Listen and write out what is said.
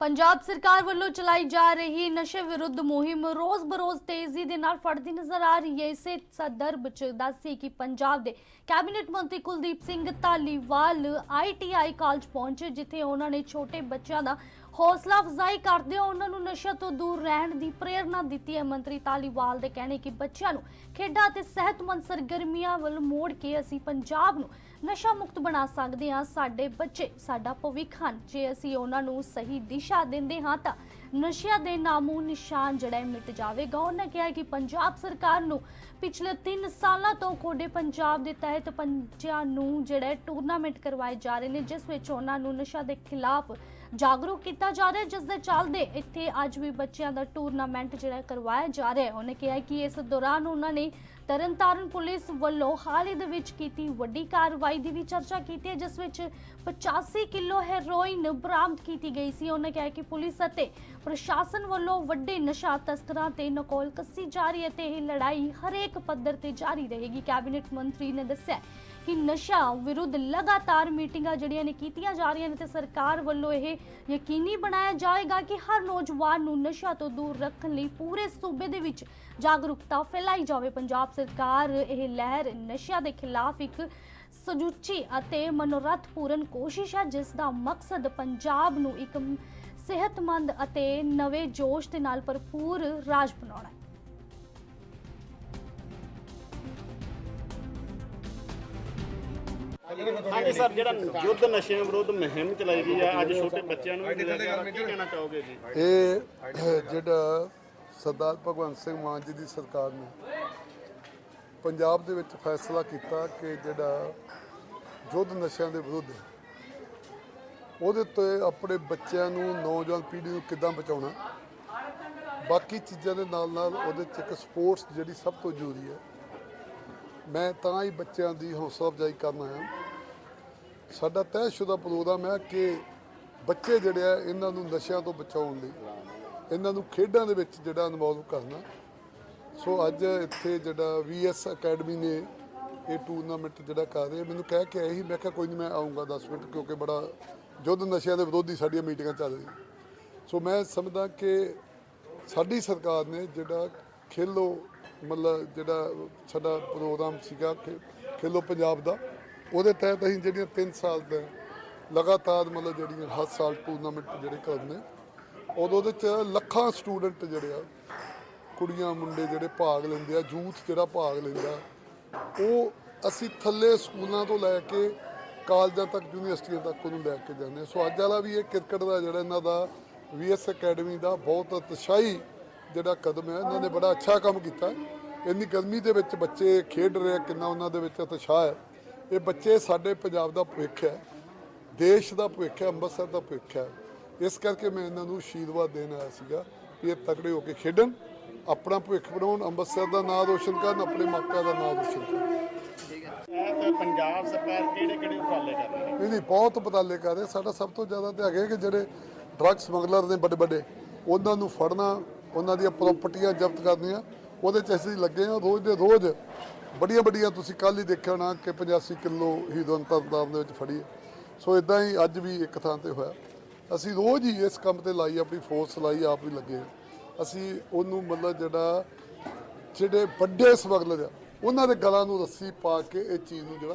ਪੰਜਾਬ ਸਰਕਾਰ ਵੱਲੋਂ ਚਲਾਈ ਜਾ ਰਹੀ ਨਸ਼ੇ ਵਿਰੁੱਧ ਮੁਹਿੰਮ ਰੋਜ਼ ਬਰੋਜ਼ ਤੇਜ਼ੀ ਦੇ ਨਾਲ ਫੜਦੀ ਨਜ਼ਰ ਆ ਰਹੀ ਹੈ। ਇਸੇ ਸੰਦਰਭ ਚ ਦੱਸੀ ਕਿ ਪੰਜਾਬ ਦੇ ਕੈਬਨਿਟ ਮੰਤਰੀ ਕੁਲਦੀਪ ਸਿੰਘ ਧਾਲੀਵਾਲ ਆਈਟੀਆਈ ਕਾਲਜ ਪਹੁੰਚੇ, ਜਿੱਥੇ ਉਹਨਾਂ ਨੇ ਛੋਟੇ ਬੱਚਿਆਂ ਦਾ ਹੌਸਲਾ ਅਫਜ਼ਾਈ ਕਰਦੇ ਹੋਏ ਉਹਨਾਂ ਨੂੰ ਨਸ਼ਾ ਤੋਂ ਦੂਰ ਰਹਿਣ ਦੀ ਪ੍ਰੇਰਣਾ ਦਿੱਤੀ ਹੈ। ਮੰਤਰੀ ਧਾਲੀਵਾਲ ਦੇ ਕਹਿਣੇ ਕਿ ਬੱਚਿਆਂ ਨੂੰ ਖੇਡਾਂ ਅਤੇ ਸਿਹਤਮੰਦ ਸਰਗਰਮੀਆਂ ਵੱਲ ਮੋੜ ਕੇ ਅਸੀਂ ਪੰਜਾਬ ਨੂੰ ਨਸ਼ਾ ਮੁਕਤ ਬਣਾ ਸਕਦੇ ਹਾਂ। ਸਾਡੇ ਬੱਚੇ, ਸਾਡਾ ਭਵਿੱਖ ਹਨ। ਜੇ ਅਸੀਂ ਉਹਨਾਂ ਨੂੰ ਸਹੀ ਦਿਸ਼ਾ ਦਿੰਦੇ ਹਾਂ ਤਾਂ ਨਸ਼ਿਆਂ ਦੇ ਨਾਮੋ ਨਿਸ਼ਾਨ ਜਿਹੜਾ ਮਿਟ ਜਾਵੇਗਾ। ਉਹਨਾਂ ਕਿਹਾ ਕਿ ਪੰਜਾਬ ਸਰਕਾਰ ਨੂੰ ਪਿਛਲੇ 3 ਸਾਲਾਂ ਤੋਂ ਖੋਡੇ ਪੰਜਾਬ ਦੇ ਤਹਿਤ ਬੱਚਿਆਂ ਨੂੰ ਜਿਹੜਾ ਟੂਰਨਾਮੈਂਟ ਕਰਵਾਏ ਜਾ ਰਹੇ ਨੇ, ਜਿਸ ਵਿੱਚ ਉਹਨਾਂ ਨੂੰ ਨਸ਼ਾ ਦੇ ਖਿਲਾਫ ਜਾਗਰੂਕ ਕੀਤਾ ਜਾ ਰਿਹਾ ਹੈ, ਜਿਸ ਦੇ ਚੱਲਦੇ ਇੱਥੇ ਅੱਜ ਵੀ ਬੱਚਿਆਂ ਦਾ ਟੂਰਨਾਮੈਂਟ ਜਿਹੜਾ ਕਰਵਾਇਆ ਜਾ ਰਿਹਾ ਹੈ। ਉਹਨੇ ਕਿਹਾ ਕਿ ਇਸ ਦੌਰਾਨ ਉਹਨਾਂ ਨੇ ਤਰਨਤਾਰਨ ਪੁਲਿਸ ਵੱਲੋਂ ਹਾਲ ਹੀ ਦੇ ਵਿੱਚ ਕੀਤੀ ਵੱਡੀ ਕਾਰਵਾਈ ਦੀ ਵੀ ਚਰਚਾ ਕੀਤੀ ਹੈ, ਜਿਸ ਵਿੱਚ 85 ਕਿਲੋ ਹੈਰੋਇਨ ਬਰਾਮਦ ਕੀਤੀ ਗਈ ਸੀ। ਉਹਨਾਂ ਕਿਹਾ ਕਿ ਪੁਲਿਸ ਅਤੇ ਪ੍ਰਸ਼ਾਸਨ ਵੱਲੋਂ ਵੱਡੇ ਨਸ਼ਾ ਤਸਕਰਾਂ ਤੇ ਨਕੋਲ ਕੱਸੀ ਜਾ ਰਹੀ ਹੈ ਤੇ ਇਹ ਲੜਾਈ ਹਰੇਕ ਪੱਧਰ ਤੇ ਜਾਰੀ ਰਹੇਗੀ। ਕੈਬਨਿਟ ਮੰਤਰੀ ਨੇ ਦੱਸਿਆ ਕਿ ਨਸ਼ਾ ਵਿਰੁੱਧ ਲਗਾਤਾਰ ਮੀਟਿੰਗਾਂ ਜਿਹੜੀਆਂ ਨੇ ਕੀਤੀਆਂ ਜਾ ਰਹੀਆਂ ਨੇ ਤੇ ਸਰਕਾਰ ਵੱਲੋਂ ਇਹ ਯਕੀਨੀ ਬਣਾਇਆ ਜਾਏਗਾ ਕਿ ਹਰ ਨੌਜਵਾਨ ਨੂੰ ਨਸ਼ਾ ਤੋਂ ਦੂਰ ਰੱਖਣ ਲਈ ਪੂਰੇ ਸੂਬੇ ਦੇ ਵਿੱਚ ਜਾਗਰੂਕਤਾ ਫੈਲਾਈ ਜਾਵੇ। ਪੰਜਾਬ ਸਰਕਾਰ ਇਹ ਲਹਿਰ ਨਸ਼ਿਆਂ ਦੇ ਖਿਲਾਫ ਇੱਕ ਸੁਚੱਜੀ ਅਤੇ ਮਨੋਰਥਪੂਰਨ ਕੋਸ਼ਿਸ਼ ਹੈ ਜਿਸ ਦਾ ਮਕਸਦ ਪੰਜਾਬ ਨੂੰ ਇੱਕ ਸਿਹਤਮੰਦ ਅਤੇ ਨਵੇਂ ਜੋਸ਼ ਦੇ ਨਾਲ ਭਰਪੂਰ ਰਾਜ ਬਣਾਉਣਾ ਹੈ। ਹਾਂਜੀ ਸਰ ਜਿਹੜਾ ਯੁੱਧ ਨਸ਼ਿਆਂ ਵਿਰੁੱਧ ਮੁਹਿੰਮ ਚਲਾਈ ਗਈ ਆ ਅੱਜ ਛੋਟੇ ਬੱਚਿਆਂ ਨੂੰ ਵੀ ਮਿਲਿਆ ਗਿਆ ਕੀ ਕਹਿਣਾ ਚਾਹੋਗੇ ਜੀ? ਇਹ ਜਿਹੜਾ ਸਰਦਾਰ ਭਗਵੰਤ ਸਿੰਘ ਮਾਨ ਜੀ ਦੀ ਸਰਕਾਰ ਨੇ ਪੰਜਾਬ ਦੇ ਵਿੱਚ ਫੈਸਲਾ ਕੀਤਾ ਕਿ ਜਿਹੜਾ ਯੁੱਧ ਨਸ਼ਿਆਂ ਦੇ ਵਿਰੁੱਧ ਉਹਦੇ ਤੇ ਆਪਣੇ ਬੱਚਿਆਂ ਨੂੰ, ਨੌਜਵਾਨ ਪੀੜ੍ਹੀ ਨੂੰ ਕਿੱਦਾਂ ਬਚਾਉਣਾ? ਬਾਕੀ ਚੀਜ਼ਾਂ ਦੇ ਨਾਲ ਨਾਲ ਉਹਦੇ ਚ ਇੱਕ ਸਪੋਰਟਸ ਜਿਹੜੀ ਸਭ ਤੋਂ ਜ਼ਰੂਰੀ ਹੈ। ਮੈਂ ਤਾਂ ਹੀ ਬੱਚਿਆਂ ਦੀ ਹੌਸਲਾ ਅਫਜ਼ਾਈ ਕਰਨਾ ਆਇਆ। ਸਾਡਾ ਤੈਅਸ਼ੁਦਾ ਪ੍ਰੋਗਰਾਮ ਹੈ ਕਿ ਬੱਚੇ ਜਿਹੜੇ ਆ, ਇਹਨਾਂ ਨੂੰ ਨਸ਼ਿਆਂ ਤੋਂ ਬਚਾਉਣ ਲਈ, ਇਹਨਾਂ ਨੂੰ ਖੇਡਾਂ ਦੇ ਵਿੱਚ ਜਿਹੜਾ ਇਨਵੋਲਵ ਕਰਨਾ। ਸੋ ਅੱਜ ਇੱਥੇ ਜਿਹੜਾ ਵੀਐਸ ਅਕੈਡਮੀ ਨੇ ਇਹ ਟੂਰਨਾਮੈਂਟ ਜਿਹੜਾ ਕਰ ਰਹੇ, ਮੈਨੂੰ ਕਹਿ ਕੇ ਆਏ ਸੀ, ਮੈਂ ਕਿਹਾ ਕੋਈ ਨਹੀਂ ਮੈਂ ਆਉਂਗਾ 10 ਮਿੰਟ, ਕਿਉਂਕਿ ਬੜਾ ਯੁੱਧ ਨਸ਼ਿਆਂ ਦੇ ਵਿਰੋਧੀ ਸਾਡੀਆਂ ਮੀਟਿੰਗਾਂ ਚੱਲ ਰਹੀਆਂ। ਸੋ ਮੈਂ ਸਮਝਦਾ ਕਿ ਸਾਡੀ ਸਰਕਾਰ ਨੇ ਜਿਹੜਾ ਖੇਲੋ, ਮਤਲਬ ਜਿਹੜਾ ਸਾਡਾ ਪ੍ਰੋਗਰਾਮ ਸੀਗਾ ਕਿ ਖੇਲੋ ਪੰਜਾਬ ਦਾ, ਉਹਦੇ ਤਹਿਤ ਅਸੀਂ ਜਿਹੜੀਆਂ 3 ਸਾਲ ਦਾ ਲਗਾਤਾਰ ਮਤਲਬ ਜਿਹੜੀਆਂ ਹਰ ਸਾਲ ਟੂਰਨਾਮੈਂਟ ਜਿਹੜੇ ਕਰਦੇ ਉਦੋਂ ਉਹਦੇ ਚ ਲੱਖਾਂ ਸਟੂਡੈਂਟ ਜਿਹੜੇ ਆ ਕੁੜੀਆਂ ਮੁੰਡੇ ਜਿਹੜੇ ਭਾਗ ਲੈਂਦੇ ਆ ਯੂਥ ਜਿਹੜਾ ਭਾਗ ਲੈਂਦਾ ਉਹ ਅਸੀਂ ਥੱਲੇ ਸਕੂਲਾਂ ਤੋਂ ਲੈ ਕੇ ਕਾਲਜਾਂ ਤੱਕ ਯੂਨੀਵਰਸਿਟੀਆਂ ਤੱਕ ਉਹਨੂੰ ਲੈ ਕੇ ਜਾਂਦੇ ਹਾਂ। ਸੋ ਅੱਜ ਵਾਲਾ ਵੀ ਇਹ ਕ੍ਰਿਕਟ ਦਾ ਜਿਹੜਾ ਇਹਨਾਂ ਦਾ ਵੀਐਸ ਅਕੈਡਮੀ ਦਾ ਬਹੁਤ ਉਤਸ਼ਾਹੀ ਜਿਹੜਾ ਕਦਮ ਹੈ ਇਹਨਾਂ ਨੇ ਬੜਾ ਅੱਛਾ ਕੰਮ ਕੀਤਾ। ਇੰਨੀ ਗਰਮੀ ਦੇ ਵਿੱਚ ਬੱਚੇ ਖੇਡ ਰਹੇ ਆ, ਕਿੰਨਾ ਉਹਨਾਂ ਦੇ ਵਿੱਚ ਉਤਸ਼ਾਹ ਹੈ। ਇਹ ਬੱਚੇ ਸਾਡੇ ਪੰਜਾਬ ਦਾ ਭਵਿੱਖ ਹੈ ਦੇਸ਼ ਦਾ ਭਵਿੱਖ ਹੈ ਅੰਮ੍ਰਿਤਸਰ ਦਾ ਭਵਿੱਖ ਹੈ। ਇਸ ਕਰਕੇ ਮੈਂ ਇਹਨਾਂ ਨੂੰ ਆਸ਼ੀਰਵਾਦ ਦੇਣ ਆਇਆ ਸੀਗਾ ਵੀ ਇਹ ਤਕੜੇ ਹੋ ਕੇ ਖੇਡਣ। ਆਪਣਾ ਭਵਿੱਖ ਬਣਾਉਣ ਅੰਮ੍ਰਿਤਸਰ ਦਾ ਨਾਮ ਰੋਸ਼ਨ ਕਰਨ ਆਪਣੇ ਮਾਪਿਆਂ ਦਾ ਨਾਮ ਰੋਸ਼ਨ ਕਰਨ। ਪੰਜਾਬ ਸਰਕਾਰ ਕਿਹੜੇ ਕਿਹੜੇ ਉਪਰਾਲੇ ਕਰ ਰਹੀ ਹੈ? ਨਹੀਂ ਨਹੀਂ ਬਹੁਤ ਉਪਰਾਲੇ ਕਰ ਰਹੇ ਸਾਡਾ ਸਭ ਤੋਂ ਜ਼ਿਆਦਾ ਤੇ ਹੈਗੇ ਕਿ ਜਿਹੜੇ ਡਰੱਗ ਸਮਗਲਰ ਨੇ ਵੱਡੇ ਵੱਡੇ ਉਹਨਾਂ ਨੂੰ ਫੜਨਾ ਉਹਨਾਂ ਦੀਆਂ ਪ੍ਰਾਪਰਟੀਆਂ ਜ਼ਬਤ ਕਰਨੀਆਂ ਉਹਦੇ 'ਚ ਅਸੀਂ ਲੱਗੇ ਹਾਂ। ਰੋਜ਼ ਦੇ ਰੋਜ਼ ਵੱਡੀਆਂ ਵੱਡੀਆਂ ਤੁਸੀਂ ਕੱਲ ਹੀ ਦੇਖਿਆ ਹੋਣਾ ਕਿ 85 ਕਿਲੋ ਹੀਰੋਇਨ ਤਰਨਤਾਰਨ ਦੇ ਵਿੱਚ ਫੜੀ ਸੋ ਇਦਾਂ ਹੀ ਅੱਜ ਵੀ ਇੱਕ ਥਾਂ ਤੇ ਹੋਇਆ। ਅਸੀਂ ਰੋਜ਼ ਹੀ ਇਸ ਕੰਮ ਤੇ ਲਾਈ ਆਪਣੀ ਫੋਰਸ ਲਾਈ ਆਪ ਵੀ ਲੱਗੇ ਹਾਂ। ਅਸੀਂ ਉਹਨੂੰ ਮਤਲਬ ਜਿਹੜਾ ਜਿਹੜੇ ਵੱਡੇ ਸਮਗਲਰ ਆ, ਉਹਨਾਂ ਦੇ ਗਲਾਂ ਨੂੰ ਰੱਸੀ ਪਾ ਕੇ ਇਹ ਚੀਜ਼ ਨੂੰ ਜਿਹੜਾ